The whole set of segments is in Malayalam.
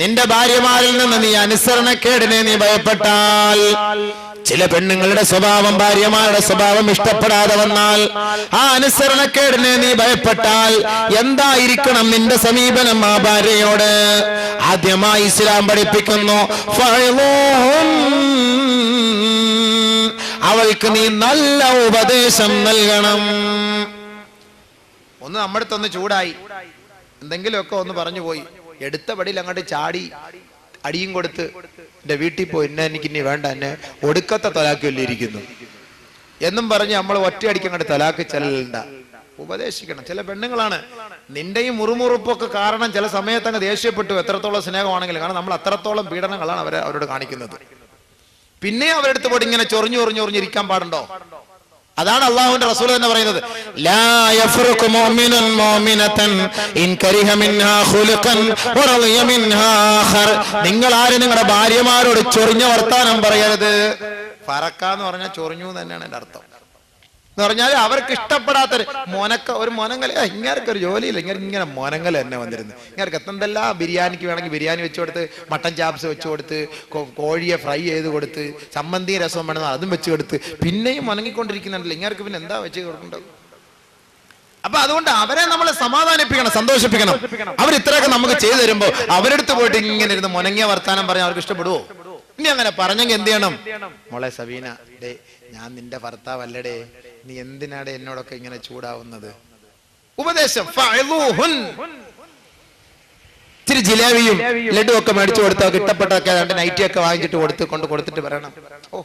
നിന്റെ ഭാര്യമാരിൽ നിന്ന് നീ അനുസരണക്കേടിനെ നീ ഭയപ്പെട്ടാൽ ചില പെണ്ണുങ്ങളുടെ സ്വഭാവം ഭാര്യമാരുടെ സ്വഭാവം ഇഷ്ടപ്പെടാതെ വന്നാൽ ആ അനുസരണക്കേടിനെ നീ ഭയപ്പെട്ടാൽ എന്തായിരിക്കണം നിന്റെ സമീപനം ആ ഭാര്യയോട്? ആദ്യമായി ഇസ്ലാം പഠിപ്പിക്കുന്നു. അവൾക്ക് നീ നല്ല ഉപദേശം നൽകണം. ഒന്ന് നമ്മുടെ അടുത്തൊന്ന് ചൂടായി. എന്തെങ്കിലുമൊക്കെ ഒന്ന് പറഞ്ഞു പോയി എടുത്ത പടിയിൽ അങ്ങോട്ട് ചാടി അടിയും കൊടുത്ത് എന്റെ വീട്ടിൽ പോയി. എന്നെ എനിക്ക് ഇനി വേണ്ട എന്നെ ഒടുക്കത്തെ തലാക്കല്ലേ ഇരിക്കുന്നു എന്നും പറഞ്ഞ് നമ്മൾ ഒറ്റയടിക്ക് അങ്ങോട്ട് തലാക്ക് ചെല്ലണ്ട. ഉപദേശിക്കണം. ചില പെണ്ണുങ്ങളാണ് നിന്റെയും മുറുമുറുപ്പൊക്കെ കാരണം ചില സമയത്ത് അങ്ങ് ദേഷ്യപ്പെട്ടു. എത്രത്തോളം സ്നേഹമാണെങ്കിലും കാരണം നമ്മൾ അത്രത്തോളം പീഡനങ്ങളാണ് അവരെ അവരോട് കാണിക്കുന്നത്. പിന്നെ അവരെടുത്ത് പോയിട്ട് ഇങ്ങനെ ചൊറിഞ്ഞു ചൊറിഞ്ഞു ചൊറിഞ്ഞിരിക്കാൻ പാടുണ്ടോ? അതാണ് അള്ളാഹുവിന്റെ റസൂൽ എന്ന് പറയുന്നത്. ലാ മുഅ്മിനതൻ ഇൻ കരിഹ മിൻഹാ നിങ്ങൾ ആരും? നിങ്ങളുടെ ഭാര്യമാരോട് ചൊറിഞ്ഞ വർത്താനം പറയരുത്. ഫറക്കാന്ന് പറഞ്ഞാൽ ചൊറിഞ്ഞു തന്നെയാണ് എന്റെ അർത്ഥം. എന്ന് പറഞ്ഞാൽ അവർക്ക് ഇഷ്ടപ്പെടാത്ത മോനക്ക ഒരു മോനങ്കല ഇങ്ങനെ ഒരു ജോലിയില്ല. ഇങ്ങനെ ഇങ്ങനെ മോനങ്കല തന്നെ വന്നിരുന്നു. ഇങ്ങനെ എന്തെല്ലാം ബിരിയാണിക്ക് വേണമെങ്കിൽ ബിരിയാണി വെച്ച് കൊടുത്ത് മട്ടൻ ചാപ്സ് വെച്ച് കൊടുത്ത് കോഴിയെ ഫ്രൈ ചെയ്ത് കൊടുത്ത് ചമ്മന്തി രസം വേണമെന്ന് അതും വെച്ച് കൊടുത്ത് പിന്നെയും മുനങ്ങിക്കൊണ്ടിരിക്കുന്നുണ്ടല്ലോ ഇങ്ങനെ പിന്നെ എന്താ വെച്ച് കൊടുക്കേണ്ടത്? അപ്പൊ അതുകൊണ്ട് അവരെ നമ്മൾ സമാധാനിപ്പിക്കണം സന്തോഷിപ്പിക്കണം. അവർ ഇത്രയൊക്കെ നമുക്ക് ചെയ്തു തരുമ്പോ അവരെടുത്ത് പോയിട്ട് ഇങ്ങനെ ഇരുന്ന് മുനങ്ങിയ വർത്താനം പറഞ്ഞാൽ അവർക്ക് ഇഷ്ടപ്പെടുവോ? ഇനി അങ്ങനെ പറഞ്ഞെങ്കിൽ എന്ത് ചെയ്യണം? മോളെ സബീന ഡേ ഞാൻ നിന്റെ ഭർത്താവല്ലടേ നീ എന്തിനാടെ എന്നോടൊക്കെ ഇങ്ങനെ ചൂടാവുന്നത്? ഉപദേശം ഇത്തിരി ജിലേബിയും ലഡു ഒക്കെ മേടിച്ചു കൊടുത്താൽ ഇഷ്ടപ്പെട്ടൊക്കെ രണ്ട് നൈറ്റി ഒക്കെ വാങ്ങിച്ചിട്ട് കൊടുത്ത് കൊണ്ട് കൊടുത്തിട്ട് പറയണം ഓ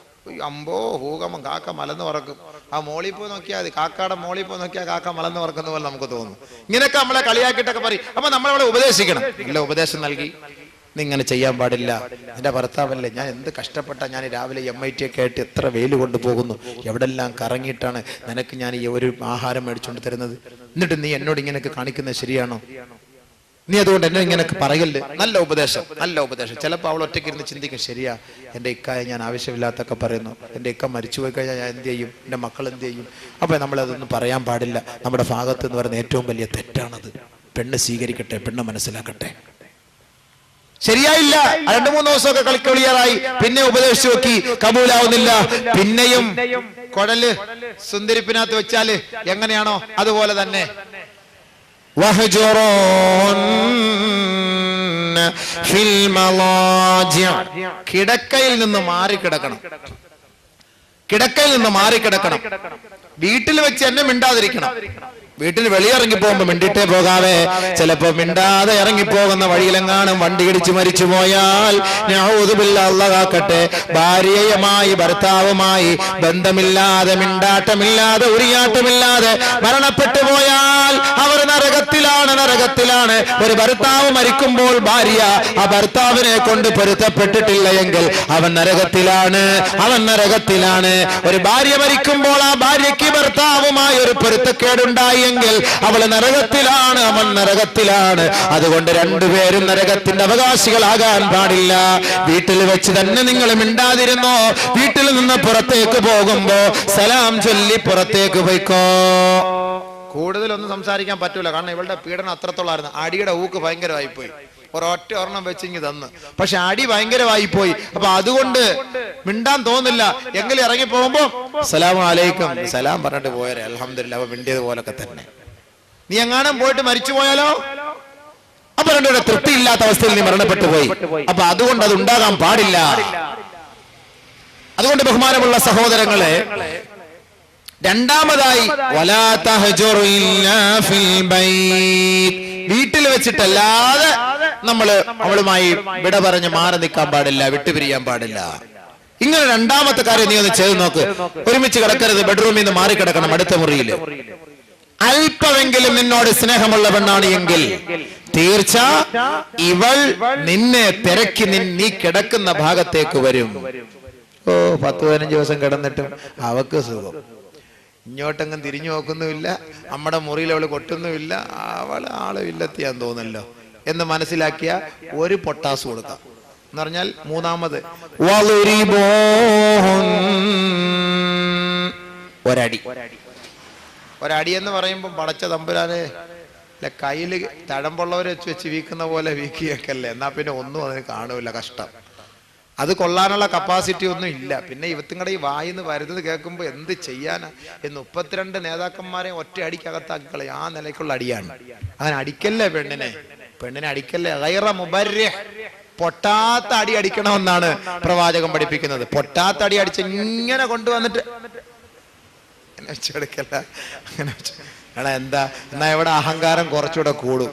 അമ്പോ ഹൂകമം കാക്ക മലന്ന് പറക്കും. ആ മോളിൽ പോയി നോക്കിയാൽ മതി. കാക്കയുടെ മോളിൽ പോയി നോക്കിയാൽ കാക്ക മലന്ന് പറക്കുന്ന പോലെ നമുക്ക് തോന്നും. ഇങ്ങനെയൊക്കെ നമ്മളെ കളിയാക്കിയിട്ടൊക്കെ പറയും. അപ്പൊ നമ്മളവിടെ ഉപദേശിക്കണം. നല്ല ഉപദേശം നൽകി. നീ ഇങ്ങനെ ചെയ്യാൻ പാടില്ല. എന്റെ ഭർത്താവല്ലേ? ഞാൻ എന്ത് കഷ്ടപ്പെട്ട ഞാൻ രാവിലെ എം ഐ ടി ഒക്കെ ആയിട്ട് എത്ര വെയിൽ കൊണ്ടുപോകുന്നു. എവിടെല്ലാം കറങ്ങിയിട്ടാണ് നിനക്ക് ഞാൻ ഈ ഒരു ആഹാരം മേടിച്ചുകൊണ്ട് തരുന്നത്? എന്നിട്ട് നീ എന്നോട് ഇങ്ങനെയൊക്കെ കാണിക്കുന്നത് ശരിയാണോ? നീ അതുകൊണ്ട് എന്നെ ഇങ്ങനെ പറയല്ലേ? നല്ല ഉപദേശം നല്ല ഉപദേശം. ചിലപ്പോൾ അവൾ ഒറ്റയ്ക്ക് ഇരുന്ന് ചിന്തിക്കും ശരിയാ എന്റെ ഇക്കായ ഞാൻ ആവശ്യമില്ലാത്തൊക്കെ പറയുന്നു. എന്റെ ഇക്ക മരിച്ചുപോയി കഴിഞ്ഞാൽ ഞാൻ എന്ത് ചെയ്യും? എന്റെ മക്കൾ എന്ത് ചെയ്യും? അപ്പോൾ നമ്മളതൊന്നും പറയാൻ പാടില്ല. നമ്മുടെ ഭാഗത്ത് എന്ന് പറയുന്ന ഏറ്റവും വലിയ തെറ്റാണത്. പെണ്ണ് സ്വീകരിക്കട്ടെ പെണ്ണ് മനസ്സിലാക്കട്ടെ. ശരിയായില്ല. രണ്ടു മൂന്ന് ദിവസമൊക്കെ കളിക്കളിയാറായി പിന്നെ ഉപദേശിച്ചു നോക്കി. കബൂലാവുന്നില്ല. പിന്നെയും കുഴൽ സുന്ദരിപ്പിനകത്ത് വെച്ചാൽ എങ്ങനെയാണോ? അതുപോലെ തന്നെ. കിടക്കയിൽ നിന്ന് മാറി കിടക്കണം കിടക്കയിൽ നിന്ന് മാറി കിടക്കണം വീട്ടിൽ വെച്ച് എന്നെ മിണ്ടാതിരിക്കണം. വീട്ടിൽ വെളിയിറങ്ങി പോകുമ്പോ മിണ്ടിട്ടേ പോകാവേ. ചിലപ്പോ മിണ്ടാതെ ഇറങ്ങിപ്പോകുന്ന വഴിയിലെങ്ങാനും വണ്ടി ഇടിച്ച് മരിച്ചു പോയാൽ ഞാൻ അള്ളകാക്കട്ടെ ഭാര്യയുമായി ഭർത്താവുമായി ബന്ധമില്ലാതെ മിണ്ടാട്ടമില്ലാതെ ഉരിയാട്ടമില്ലാതെ മരണപ്പെട്ടു പോയാൽ അവർ നരകത്തിലാണ് നരകത്തിലാണ്. ഒരു ഭർത്താവ് മരിക്കുമ്പോൾ ഭാര്യ ആ ഭർത്താവിനെ കൊണ്ട് പൊരുത്തപ്പെട്ടിട്ടില്ല എങ്കിൽ അവൻ നരകത്തിലാണ് അവൻ നരകത്തിലാണ്. ഒരു ഭാര്യ മരിക്കുമ്പോൾ ആ ഭാര്യയ്ക്ക് ഭർത്താവുമായി ഒരു പൊരുത്തക്കേടുണ്ടായി എങ്കിൽ അവൾ നരകത്തിലാണ് അവൻ നരകത്തിലാണ്. അതുകൊണ്ട് രണ്ടുപേരും നരകത്തിന്റെ അവകാശികളാകാൻ പാടില്ല. വീട്ടിൽ വെച്ച് തന്നെ നിങ്ങൾ മിണ്ടാതിരുന്നോ? വീട്ടിൽ നിന്ന് പുറത്തേക്ക് പോകുമ്പോ സലാം ചൊല്ലി പുറത്തേക്ക് പോയിക്കോ. കൂടുതലൊന്നും സംസാരിക്കാൻ പറ്റൂല. കാരണം ഇവളുടെ പീഡനം അത്രത്തോളായിരുന്നു. അടിയുടെ ഊക്ക് ഭയങ്കരമായി പോയി ഒരൊറ്റ ഒരെണ്ണം വെച്ചിങ്ങി തന്ന്. പക്ഷെ അടി ഭയങ്കരമായി പോയി അപ്പൊ അതുകൊണ്ട് മിണ്ടാൻ തോന്നില്ല. എങ്കിലും ഇറങ്ങി പോകുമ്പോ സലാം അലൈക്കും. സലാം പറഞ്ഞിട്ട് പോയാലേ അലഹമില്ല അപ്പൊ മിണ്ടിയത് പോലൊക്കെ തന്നെ. നീ എങ്ങാനും പോയിട്ട് മരിച്ചു പോയാലോ? അപ്പൊ രണ്ടുപേരെ തൃപ്തിയില്ലാത്ത അവസ്ഥയിൽ നീ മരണപ്പെട്ടു പോയി. അപ്പൊ അതുകൊണ്ട് അത് ഉണ്ടാകാൻ പാടില്ല. അതുകൊണ്ട് ബഹുമാനമുള്ള സഹോദരങ്ങളെ രണ്ടാമതായി. വീട്ടിൽ വെച്ചിട്ടല്ലാതെ നമ്മൾ അവളുമായി വിട പറഞ്ഞ് മാറി നിൽക്കാൻ പാടില്ല വിട്ടുപിരിയാൻ പാടില്ല. ഇങ്ങനെ രണ്ടാമത്തെ കാര്യം നീ ഒന്ന് ചെയ്ത് നോക്ക്. ഒരുമിച്ച് കിടക്കരുത് ബെഡ്റൂമിൽ നിന്ന് മാറി കിടക്കണം അടുത്ത മുറിയിൽ അല്പമെങ്കിലും നിന്നോട് സ്നേഹമുള്ള പെണ്ണാണ് എങ്കിൽ തീർച്ച ഇവൾ നിന്നെ തിരക്കി നീ കിടക്കുന്ന ഭാഗത്തേക്ക് വരും. ഓ പത്ത് പതിനഞ്ച് ദിവസം കിടന്നിട്ടും അവക്ക് സുഖം. ഇങ്ങോട്ടെങ്ങും തിരിഞ്ഞു നോക്കുന്നുമില്ല. നമ്മുടെ മുറിയിൽ അവൾ കൊട്ടുന്നുമില്ല. അവൾ ആൾ ഇല്ലെത്തിയാൻ തോന്നല്ലോ എന്ന് മനസ്സിലാക്കിയ ഒരു പൊട്ടാസ് കൊടുക്കാം. എന്ന് പറഞ്ഞാൽ മൂന്നാമത്. ഒരടി. ഒരടി എന്ന് പറയുമ്പോൾ പടച്ച തമ്പുരാനെ അല്ല കയ്യിൽ തഴമ്പുള്ളവരെ വെച്ച് വെച്ച് വീക്കുന്ന പോലെ വീക്കിയൊക്കെയല്ലേ എന്നാ പിന്നെ ഒന്നും അതിന് കാണൂല കഷ്ടം. അത് കൊള്ളാനുള്ള കപ്പാസിറ്റി ഒന്നും ഇല്ല. പിന്നെ ഇവത്തിങ്ങടെ ഈ വായിന്ന് വരുന്നത് കേൾക്കുമ്പോൾ എന്ത് ചെയ്യാനാ? എന്ന് മുപ്പത്തിരണ്ട് നേതാക്കന്മാരെ ഒറ്റ അടിക്കകത്താക്കി കളയും. ആ നിലയ്ക്കുള്ള അടിയാണ്. അങ്ങനെ അടിക്കല്ലേ പെണ്ണിനെ? പെണ്ണിനെ അടിക്കല്ലേ? ഗൈറ മുബര്യ പൊട്ടാത്ത അടി അടിക്കണമെന്നാണ് പ്രവാചകം പഠിപ്പിക്കുന്നത്. പൊട്ടാത്ത അടി അടിച്ച് ഇങ്ങനെ കൊണ്ടുവന്നിട്ട് അങ്ങനെ വെച്ചെടുക്കല്ല അങ്ങനെ എടാ എന്താ? എന്നാ ഇവിടെ അഹങ്കാരം കുറച്ചുകൂടെ കൂടും.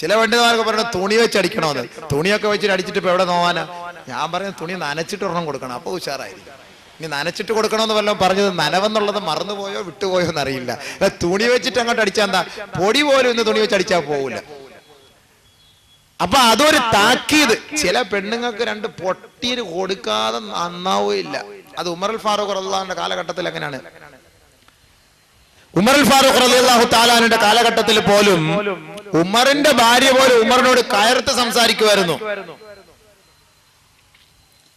ചില പണ്ഡിതമാർക്ക് പറഞ്ഞു തുണി വെച്ച് അടിക്കണമെന്ന്. തുണിയൊക്കെ വെച്ചിട്ട് അടിച്ചിട്ട് ഇപ്പൊ എവിടെ നോവാനാ? ഞാൻ പറഞ്ഞ തുണി നനച്ചിട്ട് ഒരെണ്ണം കൊടുക്കണം. അപ്പൊ ഉഷാറായിരിക്കും. ഇനി നനച്ചിട്ട് കൊടുക്കണമെന്ന് വല്ലതും പറഞ്ഞത് നനവെന്നുള്ളത് മറന്നുപോയോ വിട്ടുപോയോ എന്നറിയില്ല. തുണി വെച്ചിട്ട് അങ്ങോട്ട് അടിച്ചാൽ എന്താ? പൊടി പോലും ഇന്ന് തുണി വെച്ച് അടിച്ചാൽ പോകില്ല അപ്പൊ അതൊരു താക്കീത്. ചില പെണ്ണുങ്ങൾക്ക് രണ്ട് പൊട്ടീര് കൊടുക്കാതെ നന്നാവുകയില്ല. അത് ഉമർ ഫാറൂഖ് റഹ്ലാന്റെ കാലഘട്ടത്തിൽ എങ്ങനെയാണ്? ഉമർ ഫാറൂഖ് റളിയല്ലാഹു താലാനിന്റെ കാലഘട്ടത്തിൽ പോലും ഉമറിന്റെ ഭാര്യ പോലും ഉമറിനോട് കയർത്ത് സംസാരിക്കുമായിരുന്നു.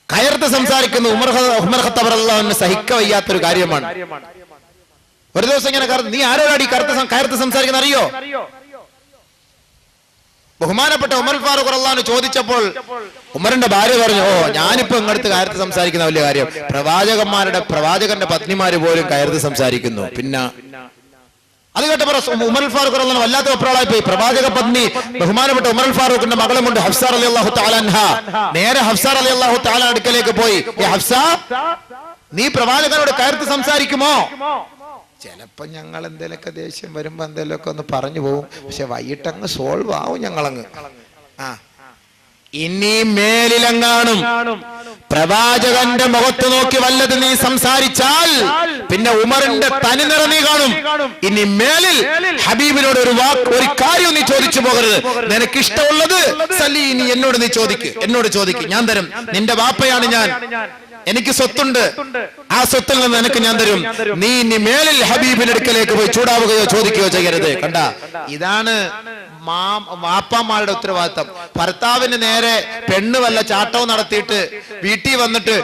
കയർത്ത് സംസാരിക്കുന്ന ഉമർ ഉമർ ഖത്തബർ അള്ളാഹുവിന് സഹിക്ക വയ്യാത്തൊരു കാര്യമാണ്. ഒരു ദിവസം ഇങ്ങനെ നീ ആരോടാടി കയർത്ത് കയർത്ത് സംസാരിക്കുന്ന അറിയോ? ബഹുമാനപ്പെട്ട ഉമർ ഫാറൂഖ് അള്ളഹാന് ചോദിച്ചപ്പോൾ ഉമറിന്റെ ഭാര്യ പറഞ്ഞു ഓ ഞാനിപ്പോ ഇങ്ങടുത്ത് കയർത്ത് സംസാരിക്കുന്ന വലിയ കാര്യം. പ്രവാചകന്മാരുടെ പ്രവാചകന്റെ പത്നിമാര് പോലും കയർത്ത് സംസാരിക്കുന്നു. പിന്നെ അത് കേട്ടപ്പോ ഉമർ ഫാറൂഖ് അള്ളഹാൻ വല്ലാത്ത ഒപ്രാളായി പോയി. പ്രവാചക പത്നി ബഹുമാനപ്പെട്ട ഉമർ ഫാറൂഖിന്റെ മകളും കൊണ്ട് ഹഫ്സാർ അലി അള്ളാഹു താലൻഹ നേരെ ഹഫ്സാർ അലി അള്ളാഹു താലാൻ അടുക്കലേക്ക് പോയി. "ഏ ഹഫ്സ നീ പ്രവാചകനോട് കയർത്ത് സംസാരിക്കുമോ? ചിലപ്പോ ഞങ്ങൾ എന്തേലൊക്കെ ദേഷ്യം വരുമ്പോ എന്തേലൊക്കെ ഒന്ന് പറഞ്ഞു പോകും പക്ഷെ വൈകിട്ടങ്ങ് സോൾവ് ആവും ഞങ്ങളങ്ങ്. ആ. ഇനി മേലിലെങ്ങാണും പ്രവാചകന്റെ മുഖത്ത് നോക്കി വല്ലത് നീ സംസാരിച്ചാൽ പിന്നെ ഉമറിന്റെ തനിനിറ നീ കാണും. ഇനി മേലിൽ ഹബീബിനോട് ഒരു വാക്ക് ഒരു കാര്യം നീ ചോദിച്ചു പോകരുത്. നിനക്ക് ഇഷ്ടമുള്ളത് സലീ നീ എന്നോട് നീ ചോദിക്ക്. എന്നോട് ചോദിക്ക്. ഞാൻ തരും. നിന്റെ വാപ്പയാണ് ഞാൻ. എനിക്ക് സ്വത്തുണ്ട്. ആ സ്വത്തിൽ നിന്ന് നിനക്ക് ഞാൻ തരും. നീ ഇനി മേലിൽ ഹബീബിന്റെ അടുക്കലേക്ക് പോയി ചൂടാവുകയോ ചോദിക്കുകയോ ചെയ്യരുത്. കണ്ട? ഇതാണ് മാ- വാപ്പാമാരുടെ ഉത്തരവാദിത്തം. ഭർത്താവിന് നേരെ പെണ്ണ് വല്ല ചാട്ടവും നടത്തിയിട്ട് വീട്ടിൽ വന്നിട്ട്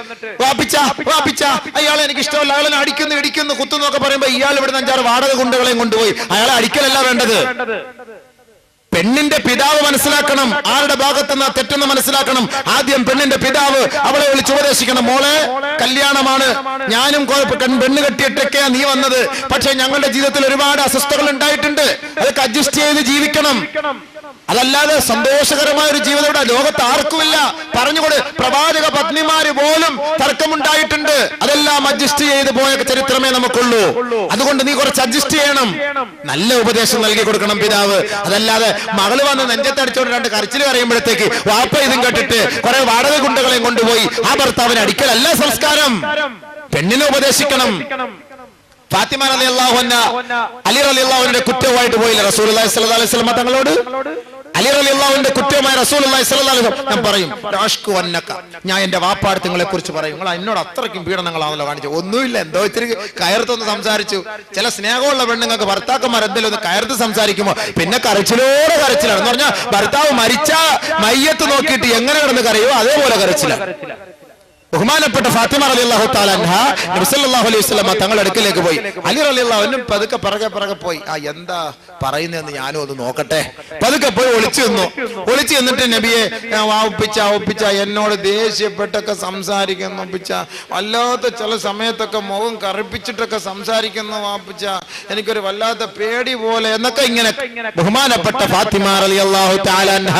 വാപ്പിച്ച വാപ്പിച്ച അയാളെ എനിക്ക് ഇഷ്ടമല്ല അയാളെ അടിക്കുന്നു ഇടിക്കുന്നു കുത്തുന്നൊക്കെ പറയുമ്പോ ഇയാൾ ഇവിടുന്ന് അഞ്ചാറ് വാടക ഗുണ്ടകളെയും കൊണ്ടുപോയി. അയാളെ അടിക്കലല്ല വേണ്ടത്. പെണ്ണിന്റെ പിതാവ് മനസ്സിലാക്കണം. ആരുടെ ഭാഗത്ത് നിന്ന് തെറ്റെന്ന് മനസ്സിലാക്കണം. ആദ്യം പെണ്ണിന്റെ പിതാവ് അവളെ വിളിച്ച് ഉപദേശിക്കണം. മോളെ കല്യാണമാണ്. ഞാനും പെണ്ണ് കെട്ടിയിട്ടൊക്കെയാ നീ വന്നത്. പക്ഷെ ഞങ്ങളുടെ ജീവിതത്തിൽ ഒരുപാട് അസ്വസ്ഥകൾ ഉണ്ടായിട്ടുണ്ട്. അതൊക്കെ അഡ്ജസ്റ്റ് ചെയ്ത് ജീവിക്കണം. അതല്ലാതെ സന്തോഷകരമായ ഒരു ജീവിതം ഇവിടെ ലോകത്ത് ആർക്കുമില്ല പറഞ്ഞുകൊണ്ട് പ്രവാചക പത്നിമാര് പോലും തർക്കമുണ്ടായിട്ടുണ്ട്. അതെല്ലാം അഡ്ജസ്റ്റ് ചെയ്ത് പോയ ചരിത്രമേ നമുക്കുള്ളൂ. അതുകൊണ്ട് നീ കുറച്ച് അഡ്ജസ്റ്റ് ചെയ്യണം. നല്ല ഉപദേശം നൽകി കൊടുക്കണം പിതാവ്. അതല്ലാതെ മകൾ വന്ന് നെഞ്ചത്തടിച്ചോണ്ട് രണ്ട് കരച്ചിൽ കറിയുമ്പോഴത്തേക്ക് വാപ്പ ഇതും കേട്ടിട്ട് കുറെ വാടക ഗുണ്ടകളെയും കൊണ്ടുപോയി ആ ഭർത്താവിനെ അടിക്കലല്ല സംസ്കാരം. പെണ്ണിനെ ഉപദേശിക്കണം. ഫാത്തിമ അലി അള്ളാഹു അലി അലി അള്ളാഹുവിന്റെ കുറ്റവുമായിട്ട് പോയില്ല. റസൂൽ അലൈഹി സ്വലം തങ്ങളോട്? അലി അലി അള്ളാഹുവിന്റെ കുറ്റവുമായി റസൂൽ ഞാൻ പറയും വന്നക്ക. ഞാൻ എന്റെ വാപ്പാടത്തുങ്ങളെ കുറിച്ച് പറയും. നിങ്ങൾ എന്നോട് അത്രയ്ക്കും പീഡനങ്ങളാണല്ലോ കാണിച്ചു ഒന്നുമില്ല എന്തോ ഇത്തിരി കയർത്തൊന്ന് സംസാരിച്ചു. ചില സ്നേഹമുള്ള പെണ്ണുങ്ങൾക്ക് ഭർത്താക്കന്മാർ എന്തെങ്കിലും ഒന്ന് കയർത്ത് സംസാരിക്കുമോ പിന്നെ കരച്ചിലോട് കരച്ചിലാണ്. എന്ന് പറഞ്ഞാൽ ഭർത്താവ് മരിച്ച മയ്യത്ത് നോക്കിയിട്ട് എങ്ങനെ കിടന്ന് കരയോ അതേപോലെ കരച്ചിലാണ് ബഹുമാനപ്പെട്ട ഫാത്തിമ അലി അള്ളാഹു താലാഹു അലൈഹി സ്വലമ തങ്ങളുടെ അടുക്കലേക്ക് പോയി. അലി അലി അള്ളാഹുനും പതുക്കെ പിറകെ പിറകെ പോയി. ആ എന്താ പറയുന്നതെന്ന് ഞാനും അത് നോക്കട്ടെ. പതുക്കെ പോയി ഒളിച്ചു നിന്നു. ഒളിച്ചു നിന്നിട്ട് നബിയെ ഞാൻ വാപ്പിച്ച ഒപ്പിച്ച എന്നോട് ദേഷ്യപ്പെട്ടൊക്കെ സംസാരിക്കുന്നു ഒപ്പിച്ച വല്ലാത്ത ചില സമയത്തൊക്കെ മുഖം കറുപ്പിച്ചിട്ടൊക്കെ സംസാരിക്കുന്നു വാപ്പിച്ച എനിക്കൊരു വല്ലാത്ത പേടി പോലെ എന്നൊക്കെ ഇങ്ങനെ ബഹുമാനപ്പെട്ട ഫാത്തിമ അലി അള്ളാഹു താലാൻഹ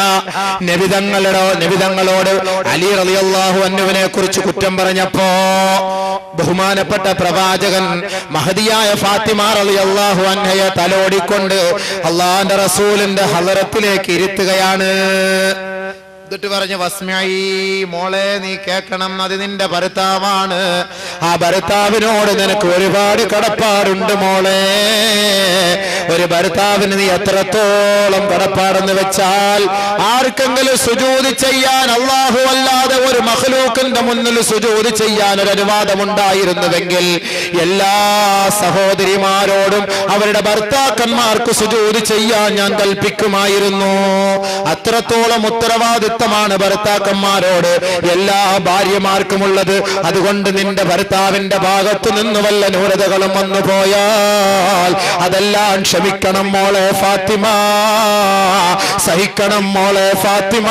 നബിതങ്ങളോട് നബിതങ്ങളോട് അലി അലി അള്ളാഹു അന്നുവിനെ കുറിച്ച് കുറ്റം പറഞ്ഞപ്പോ ബഹുമാനപ്പെട്ട പ്രവാചകൻ മഹതിയായ ഫാത്തിമ അലി അള്ളാഹു അന്നയെ തലോടിക്കൊണ്ട് അള്ളാന്റെ റസൂലിന്റെ ഹലറത്തിലേക്ക് ഇരുത്തുകയാണ്. എന്നിട്ട് പറഞ്ഞു വസ്മ്യായി മോളെ നീ കേക്കണം അത് നിന്റെ ഭർത്താവാണ്. ആ ഭർത്താവിനോട് നിനക്ക് ഒരുപാട് കടപ്പാടുണ്ട് മോളെ. ഒരു ഭർത്താവിന് നീ എത്രത്തോളം കടപ്പാടെന്ന് വെച്ചാൽ ആർക്കെങ്കിലും സുജൂതി ചെയ്യാൻ അള്ളാഹു അല്ലാതെ ഒരു മഹലൂക്കിന്റെ മുന്നിൽ സുജൂതി ചെയ്യാൻ ഒരു അനുവാദം ഉണ്ടായിരുന്നുവെങ്കിൽ എല്ലാ സഹോദരിമാരോടും അവരുടെ ഭർത്താക്കന്മാർക്ക് സുജൂതി ചെയ്യാൻ ഞാൻ കൽപ്പിക്കുമായിരുന്നു. അത്രത്തോളം ഉത്തരവാദിത്തം ഉത്തരവാദിത്തമാണ് ഭർത്താക്കന്മാരോട്. എല്ലാ ഭാര്യമാർക്കുമുള്ളത് അതുകൊണ്ട് നിന്റെ ഭർത്താവിന്റെ ഭാഗത്തു നിന്ന് വല്ല ന്യൂനതകളും വന്നു പോയാൽ അതെല്ലാം ക്ഷമിക്കണം മോളെ ഫാത്തിമ. സഹിക്കണം മോളെ ഫാത്തിമ.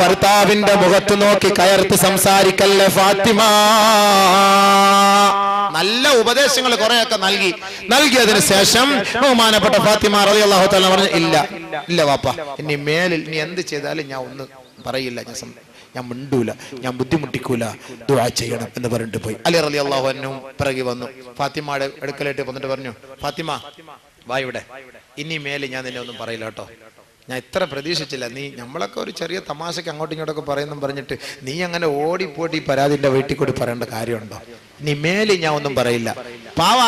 ഭർത്താവിന്റെ മുഖത്ത് നോക്കി കയർത്ത് സംസാരിക്കല്ലേ ഫാത്തിമ? നല്ല ഉപദേശങ്ങൾ കുറെയൊക്കെ നൽകി. നൽകിയതിനു ശേഷം ബഹുമാനപ്പെട്ട ഫാത്തിമ അള്ളാഹു പറഞ്ഞു ഇല്ല ഇല്ല വാപ്പ ഇനി മേലിൽ നീ എന്ത് ചെയ്താലും ഞാൻ ഒന്ന് പറയില്ല ഞാൻ ഞാൻ മിണ്ടൂല ഞാൻ ബുദ്ധിമുട്ടിക്കൂല ദുആ ചെയ്യണം എന്ന് പറഞ്ഞിട്ട് പോയി. അലി അലി അള്ളാഹു എന്നും പിറകി വന്നു. ഫാത്തിമയുടെ അടുക്കലായിട്ട് വന്നിട്ട് പറഞ്ഞു ഫാത്തിമ വാ ഇവിടെ. ഇനി മേലെ ഞാൻ നിന്നെ ഒന്നും പറയില്ല കേട്ടോ. ഞാൻ ഇത്ര പ്രതീക്ഷിച്ചില്ല. നീ നമ്മളൊക്കെ ഒരു ചെറിയ തമാശയ്ക്ക് അങ്ങോട്ടും ഇങ്ങോട്ടൊക്കെ പറയുന്നു പറഞ്ഞിട്ട് നീ അങ്ങനെ ഓടിപ്പോയിട്ട് ഈ പരാതിന്റെ വീട്ടിൽ കൂടി പറയേണ്ട കാര്യമുണ്ടോ? ഇനി മേലെ ഞാൻ ഒന്നും പറയില്ല. പാവ